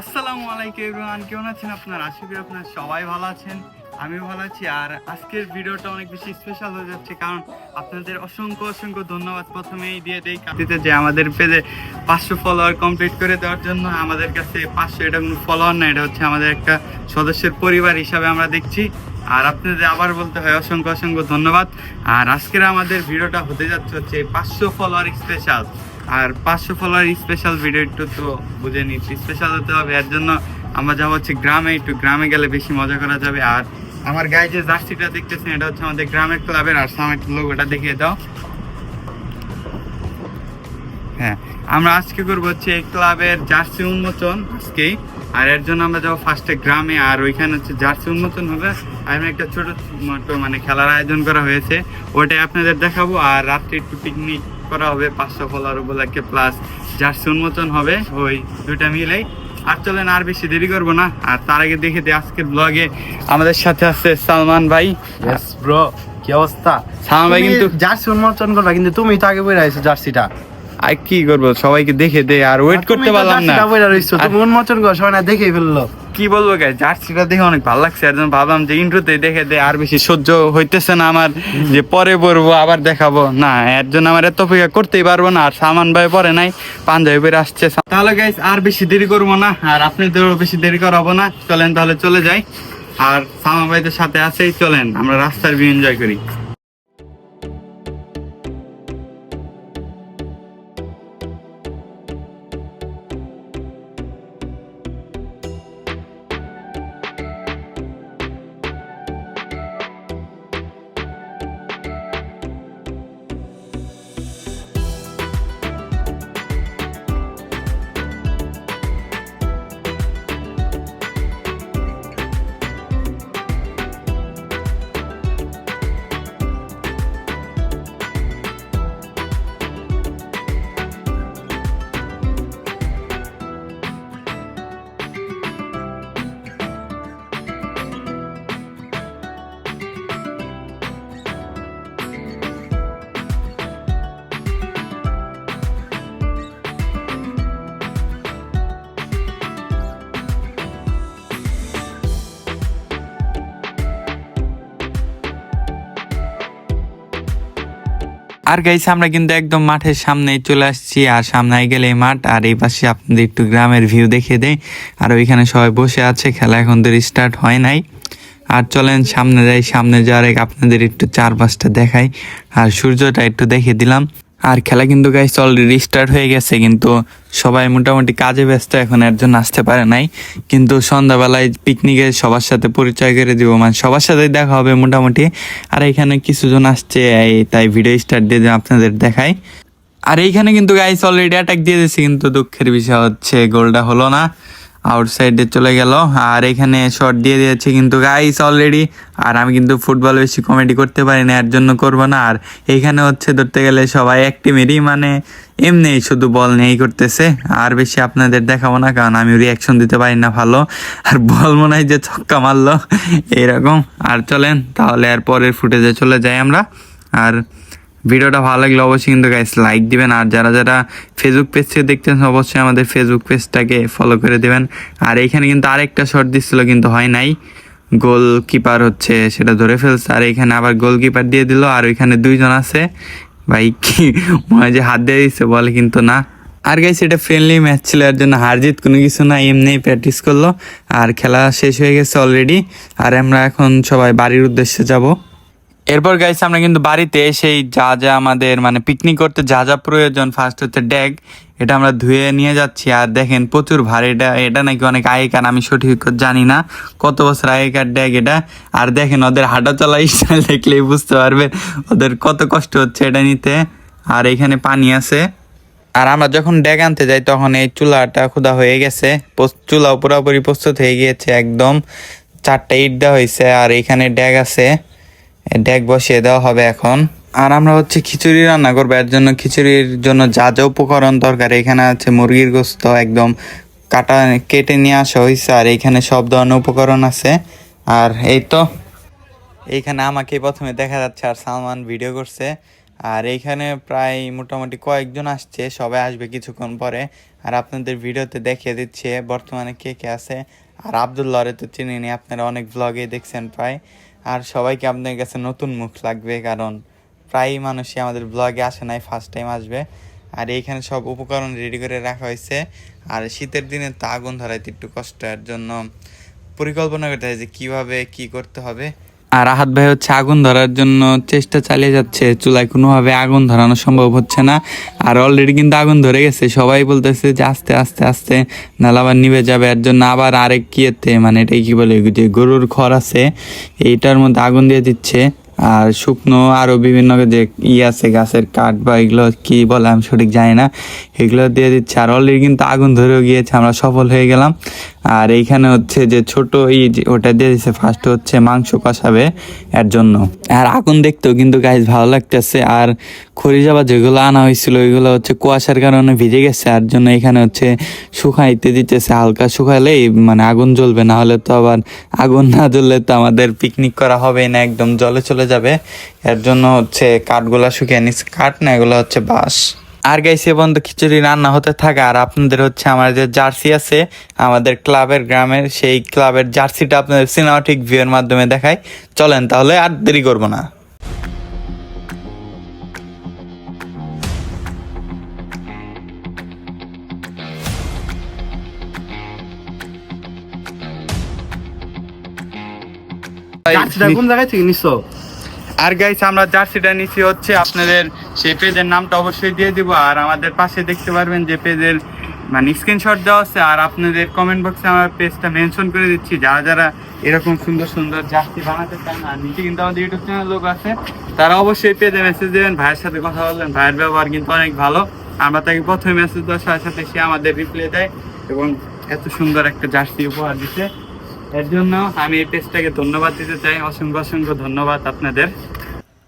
আসসালামু আলাইকুম এভরিওয়ান, কেমন আছেন আপনারা? আশা করি আপনারা সবাই ভালো আছেন আমি ভালো আছি। আর আজকের ভিডিওটা অনেক বেশি স্পেশাল হয়ে যাচ্ছে কারণ আপনাদের অসংখ্য অসংখ্য ধন্যবাদ প্রথমেই দিয়ে দেই। কাটিতে যে আমাদের পেজে পাঁচশো ফলোয়ার কমপ্লিট করে দেওয়ার জন্য আমাদের কাছে পাঁচশো, এটা কোনো ফলোয়ার না, এটা হচ্ছে আমাদের একটা সদস্যের পরিবার হিসাবে আমরা দেখছি। আর আপনাদের আবার বলতে হয় অসংখ্য অসংখ্য ধন্যবাদ। আর আজকের আমাদের ভিডিওটা হতে যাচ্ছে হচ্ছে পাঁচশো ফলোয়ার স্পেশাল আর পাঁচশো ফলোয়ার স্পেশাল ভিডিও একটু তো বুঝে নিচ্ছি। স্পেশাল হতে হবে, এর জন্য আমরা যাব হচ্ছে গ্রামে, একটু গ্রামে গেলে বেশি মজা করা যাবে। আর আমার গায়ে যে জার্সিটা দেখতেছেন, এটা হচ্ছে আমাদের গ্রামের ক্লাবের আর সামনে লোগোটা দেখিয়ে দাও। হ্যাঁ আমরা আজকে করব হচ্ছে এই ক্লাবের জার্সি উন্মোচন আজকেই। আর এর জন্য আমরা যাব ফার্স্টে গ্রামে, আর ওইখানে হচ্ছে জার্সি উন্মোচন হবে। আর একটা ছোট মানে খেলার আয়োজন করা হয়েছে ওটাই আপনাদের দেখাবো। আর রাত্রে একটু পিকনিক করা হবে পাঁচশো ফলার উপলক্ষে প্লাস জার্সি উন্মোচন হবে। ওই দুটা মিলেই আর চলেন আর বেশি দেরি করব না। আর তার আগে দেখে দিই আজকের ব্লগে আমাদের সাথে আছে সালমান ভাই। ব্রো কি অবস্থা? সালমান ভাই কিন্তু জার্সি উন্মোচন করবা কিন্তু তুমি তো আগে বই আইছো জার্সিটা আর কি করব? সবাইকে দেখে দে আর ওয়েট করতে পারলাম না। করো সবাই না দেখেই ফেলল। কি বলব গাই জার্সিটা দেখে অনেক ভালো লাগছে ভাবলাম যে ইন্ট্রোতে দেখে দে আর বেশি সহ্য হইতেছে না আমার যে পরে পরবো আবার দেখাবো। না এর জন্য আমার এত অপেক্ষা করতেই পারব না আর সামান ভাই পরে নাই পাঞ্জাবি পরে আসছে। তাহলে গাইস আর বেশি দেরি করব না আর আপনাদেরও বেশি দেরি করাবো না। চলেন তাহলে চলে যাই আর সামান ভাইদের সাথে আছেই চলেন আমরা রাস্তার ভিউ এনজয় করি। আর গাইছে আমরা কিন্তু একদম মাঠের সামনেই চলে আসছি, আর সামনে গেলে মাঠ, আর এই পাশে আপনাদের একটু গ্রামের ভিউ দেখিয়ে দেয় আর ওইখানে সবাই বসে আছে, খেলা এখন তো স্টার্ট হয় নাই। আর চলেন, সামনে যাই, সামনে যাওয়ার এক আপনাদের একটু চারপাশটা দেখাই। আর সূর্যটা একটু দেখে দিলাম। আর খেলা কিন্তু গাইছে অলরেডি স্টার্ট হয়ে গেছে, কিন্তু সবাই মোটামুটি কাজে ব্যস্ত এখন এর জন্য আসতে পারে নাই। কিন্তু সন্ধ্যাবেলায় পিকনিকে সবার সাথে পরিচয় করে দিব মানে সবার সাথে দেখা হবে মোটামুটি। আর এখানে কিছুজন আসছে তাই ভিডিও স্টার্ট দিয়ে দিয়ে আপনাদের দেখাই। আর এইখানে কিন্তু গাইস অলরেডি অ্যাটাক দিয়ে দিয়েছে, কিন্তু দুঃখের বিষয় হচ্ছে গোলটা হলো না। আউটসাইডে চলে গেল। আর এখানে শট দিয়ে দিয়েছে কিন্তু গাইস অলরেডি আর আমি কিন্তু ফুটবল বেশি কমেডি করতে পারি না, এর জন্য করব না। আর এখানে হচ্ছে ধরতে গেলে সবাই এক টিমেরই মানে এমনি শুধু বল নিয়েই করতেছে। আর বেশি আপনাদের দেখাবো না, কারণ আমি রিয়াকশন দিতে পারি না ভালো। আর বল মনে হয় যে ছক্কা মারলো, এইরকম। আর চলেন, তাহলে আর পরের ফুটেজে চলে যাই আমরা। আর ভিডিওটা ভালো লাগলে অবশ্যই কিন্তু গাইস লাইক দিবেন। আর যারা যারা ফেসবুক পেজ থেকে দেখতেন অবশ্যই আমাদের ফেসবুক পেজটাকে ফলো করে দিবেন। আর এইখানে কিন্তু আরেকটা শট দিচ্ছিল, কিন্তু হয় নাই। গোলকিপার হচ্ছে, সেটা ধরে ফেলছে। আর এখানে আবার গোলকিপার দিয়ে দিল, আর ওইখানে দুইজন আছে। ভাই, কি মনে যে হাত দিয়ে দিচ্ছে বলে কিন্তু না। আর গাইস এটা ফ্রেন্ডলি ম্যাচ ছিল, এর জন্য হার জিত কোনো কিছু না, এমনিই প্র্যাকটিস করল। আর খেলা শেষ হয়ে গেছে অলরেডি আর আমরা এখন সবাই বাড়ির উদ্দেশ্যে যাব। এরপর গাইস আমরা কিন্তু বাড়িতে সেই যা যা আমাদের মানে পিকনিক করতে যা যা প্রয়োজন ফার্স্ট হচ্ছে ড্যাগ এটা আমরা ধুয়ে নিয়ে যাচ্ছি। আর দেখেন প্রচুর ভারী, এটা এটা নাকি অনেক আগেকার, আমি সঠিক জানি না কত বছর আগেকার ড্যাগ এটা। আর দেখেন ওদের হাঁটা চলা স্টাইল দেখলেই বুঝতে পারবে ওদের কত কষ্ট হচ্ছে এটা নিতে। আর এখানে পানি আছে। আর আমরা যখন ড্যাগ আনতে যাই, তখন এই চুলাটা ক্ষুদা হয়ে গেছে। চুলা পুরোপুরি প্রস্তুত হয়ে গিয়েছে একদম। চারটা ইট দেওয়া হয়েছে, আর এখানে ড্যাগ আছে। ড্যাগ বসিয়ে দেওয়া হবে এখন। আর আমরা হচ্ছে খিচুড়ি রান্না করব। এর জন্য খিচুড়ির জন্য যা যা উপকরণ দরকার, এখানে আছে মুরগির গোস্ত একদম কাটা কেটে নিয়ে আসা হয়েছে আর এখানে সব ধরনের উপকরণ আছে। আর এই তো, এইখানে আমাকে প্রথমে দেখা যাচ্ছে আর সালমান ভিডিও করছে। আর এইখানে প্রায় মোটামুটি কয়েকজন আসছে, সবাই আসবে কিছুক্ষণ পরে। আর আপনাদের ভিডিওতে দেখিয়ে দিচ্ছে, বর্তমানে কে কে আছে। আর আবদুল্লাহরে তো চিনিনি আপনারা অনেক ব্লগে দেখছেন প্রায়। আর সবাইকে আপনাদের কাছে নতুন মুখ লাগবে, কারণ প্রায় মানুষই আমাদের ব্লগে আসে নাই ফার্স্ট টাইম আসবে। আর এইখানে সব উপকরণ রেডি করে রাখা হয়েছে। আর শীতের দিনে তো আগুন ধরাইতে একটু কষ্টের জন্য পরিকল্পনা করতে হয় যে কীভাবে কী করতে হবে। আর আহাত ভাই হচ্ছে আগুন ধরার জন্য চেষ্টা চালিয়ে যাচ্ছে। চুলায় কোনোভাবে আগুন ধরানো সম্ভব হচ্ছে না। আর অলরেডি কিন্তু আগুন ধরে গেছে। সবাই বলতেছে যে আস্তে আস্তে আস্তে নাহলে আবার নিভে যাবে। এর জন্য আবার আরেক কিয়েতে মানে এটাই কি বলে যে গরুর খড় আছে, এইটার মধ্যে আগুন দিয়ে দিচ্ছে। আর শুকনো আরও বিভিন্ন যে ই আছে, গাছের কাঠ বা এগুলো কি বলে, আমি সঠিক জানি না। এগুলো দিয়ে দিচ্ছে। আর অলরেডি কিন্তু আগুন ধরেও গিয়েছে। আমরা সফল হয়ে গেলাম। আর এইখানে হচ্ছে যে ছোট ই যে ওটা দিয়ে দিচ্ছে ফার্স্ট হচ্ছে মাংস কষাবে এর জন্য। আর আগুন দেখতেও কিন্তু গাইজ ভালো লাগতেছে। আর খড়ি যাবা যেগুলো আনা হয়েছিল, ওইগুলো হচ্ছে কুয়াশার কারণে ভিজে গেছে। আর জন্য এখানে হচ্ছে শুকাইতে দিতেছে, হালকা শুকালেই মানে আগুন জ্বলবে। না হলে তো আবার আগুন না জ্বললে তো আমাদের পিকনিক করা হবে না, একদম জলে চলে যাবে। এর জন্য হচ্ছে কাঠগুলা শুকিয়ে নিচ্ছে কাঠ না, এগুলো হচ্ছে বাঁশ। আর গাইছে বন্ধু খিচুড়ি রান্না হতে থাকে। আর আপনাদের হচ্ছে আমার যে জার্সি আছে আমাদের ক্লাবের গ্রামের সেই ক্লাবের জার্সিটা আপনাদের সিনেমাটিক ভিউয়ের মাধ্যমে দেখাই। চলেন তাহলে আর দেরি করব না। জার্সিটা কোন জায়গায় থেকে নিছো? আর গাইস আমরা জার্সিটা নিচ্ছি হচ্ছে আপনাদের সেই পেজের নামটা অবশ্যই দিয়ে দিব আর আমাদের পাশে দেখতে পারবেন যে পেজের মানে স্ক্রিনশট দেওয়া আছে আর আপনাদের কমেন্ট বক্সে আমার পেজটা মেনশন করে দিচ্ছি। যারা যারা এরকম সুন্দর সুন্দর জার্সি বানাতে চান, আর নিচে কিন্তু আমাদের ইউটিউব চ্যানেল লোক আছে, তারা অবশ্যই পেজে মেসেজ দেবেন। ভাইয়ের সাথে কথা বলবেন। ভাইয়ের ব্যবহার কিন্তু অনেক ভালো। আমরা তাকে প্রথমে মেসেজ দেওয়ার সাথে সাথে সে আমাদের রিপ্লাই দেয় এবং এত সুন্দর একটা জার্সি উপহার দিচ্ছে এর জন্য আমি এই পেজটাকে ধন্যবাদ দিতে চাই। অসংখ্য অসংখ্য ধন্যবাদ আপনাদের।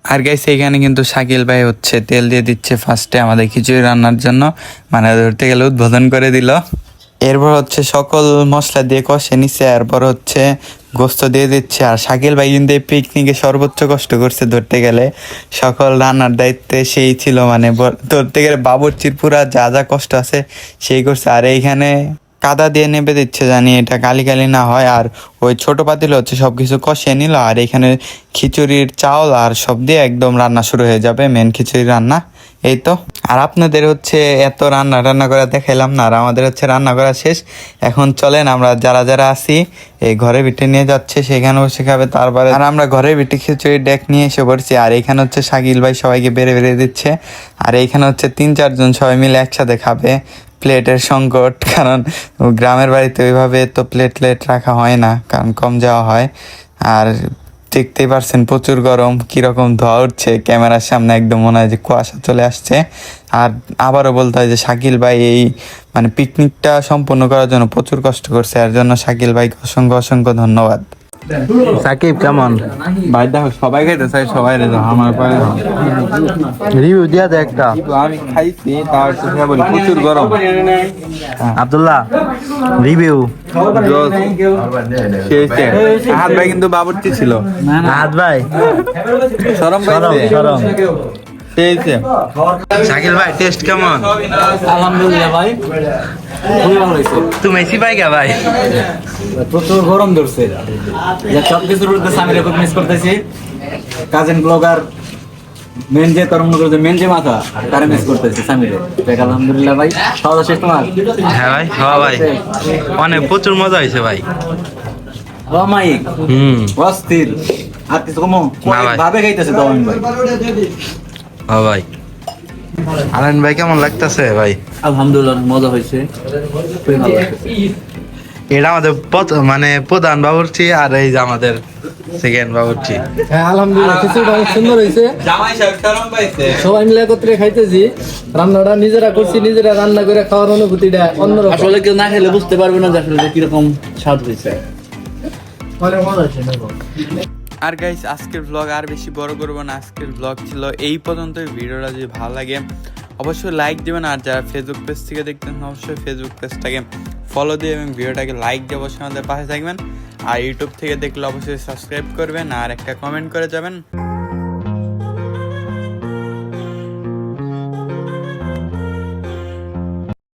আর গাইস এইখানে কিন্তু শাকিল ভাই হচ্ছে তেল দিয়ে দিচ্ছে ফার্স্টে আমাদের খিচুড়ি রান্নার জন্য। মানে ধরতে গেলে উদ্বোধন করে দিল। এরপর হচ্ছে সকল মশলা দিয়ে কষে নিচ্ছে এরপর হচ্ছে গোস্ত দিয়ে দিচ্ছে। আর শাকিল ভাই কিন্তু এই পিকনিকে সর্বোচ্চ কষ্ট করছে ধরতে গেলে। সকল রান্নার দায়িত্বে সেই ছিল মানে ধরতে গেলে বাবুর্চির পুরা যা যা কষ্ট আছে সেই করছে। আর এইখানে কাদা দিয়ে নেবে দিচ্ছে, জানি এটা কালি না হয়। আর ওই ছোট পাতিল হচ্ছে সব কিছু কষিয়ে নিল, আর এখানে খিচুড়ির চাউল আর সব দিয়ে একদম রান্না শুরু হয়ে যাবে মেন খিচুড়ি রান্না। এই তো। আর আপনাদের হচ্ছে এত রান্না টান্না করা দেখাইলাম না, আর আমাদের হচ্ছে রান্না করা শেষ। এখন চলেন আমরা যারা যারা আছি, এই ঘরে বিটে নিয়ে যাচ্ছে সেখানে বসে খাবে তারপরে। আর আমরা ঘরে বিটে খিচুড়ি ডেক নিয়ে এসে পড়ছি, আর এখানে হচ্ছে শাকিল ভাই সবাইকে বেড়ে বেড়ে দিচ্ছে। আর এইখানে হচ্ছে তিন চারজন সবাই মিলে একসাথে খাবে। প্লেটের সংকট, কারণ গ্রামের বাড়িতে ওইভাবে তো প্লেট প্লেট রাখা হয় না, কারণ কম যাওয়া হয়। আর দেখতেই পারছেন প্রচুর গরম, কীরকম ধোয়া উঠছে, ক্যামেরার সামনে একদম মনে হয় যে কুয়াশা চলে আসছে। আর আবারও বলতে হয় যে শাকিল ভাই এই মানে পিকনিকটা সম্পূর্ণ করার জন্য প্রচুর কষ্ট করছে এর জন্য শাকিল ভাইকে অসংখ্য অসংখ্য ধন্যবাদ। সাকিব কেমন? ভাই দেখো সবাই খাইতে চাই সবাই রে আমার পরে। রিভিউ দিয়া দে একটা। আমি খাইছি তার বলি প্রচুর গরম। আব্দুল্লাহ রিভিউ হাত ভাই কিন্তু বাবুর্চি ছিল। হাত ভাই। সরম সরম পেয়েছে। শাকিল ভাই টেস্ট কেমন? আলহামদুলিল্লাহ ভাই খুবই ভালো হয়েছে। তুমি এসি পাই গা ভাই? প্রচুর গরম ধরছে। যা সব কিছুর উঠতে সামিরে খুব মিস করতেছি। কাজিন ব্লগার মেন যে করছে মেন যে মাথা তারে মিস করতেছি সামিরে দেখ আলহামদুলিল্লাহ ভাই খাওয়া শেষ তোমার? হ্যাঁ ভাই ভাই। অনেক প্রচুর মজা হয়েছে ভাই। ও মাইক হুম। অস্থির। আর কিছু কমো? ভাবে খাইতেছে তো আমি ভাই। হ্যাঁ ভাই। আনন্দ ভাই কেমন লাগতেছে ভাই? আলহামদুলিল্লাহ মজা হয়েছে। এটা আমাদের মানে প্রধান বাবুর্চি আর এই যে আমাদের সেকেন্ড বাবুর্চি। হ্যাঁ আলহামদুলিল্লাহ খিচুড়িটা অনেক সুন্দর হয়েছে। জামাই সাহেব সরম পাইছে? সবাই মিলে একত্রে খাইতেছি। রান্নাটা নিজেরা করছি নিজেরা রান্না করে খাওয়ার অনুভূতিটা অন্যরকম। আসলে কেউ না খেলে বুঝতে পারবে না যে আসলে কীরকম স্বাদ হয়েছে। অনেক মজা হয়েছে আর গাইস আজকের ব্লগ আর বেশি বড় করব না। আজকের ব্লগ ছিল এই পর্যন্ত ভিডিওটা যদি ভালো লাগে, অবশ্যই লাইক দেবেন। আর যারা ফেসবুক পেজ থেকে দেখতেন অবশ্যই ফেসবুক পেজটাকে ফলো দিয়ে এবং ভিডিওটাকে লাইক দিয়ে অবশ্যই আমাদের পাশে থাকবেন। আর ইউটিউব থেকে দেখলে অবশ্যই সাবস্ক্রাইব করবেন। আর একটা কমেন্ট করে যাবেন।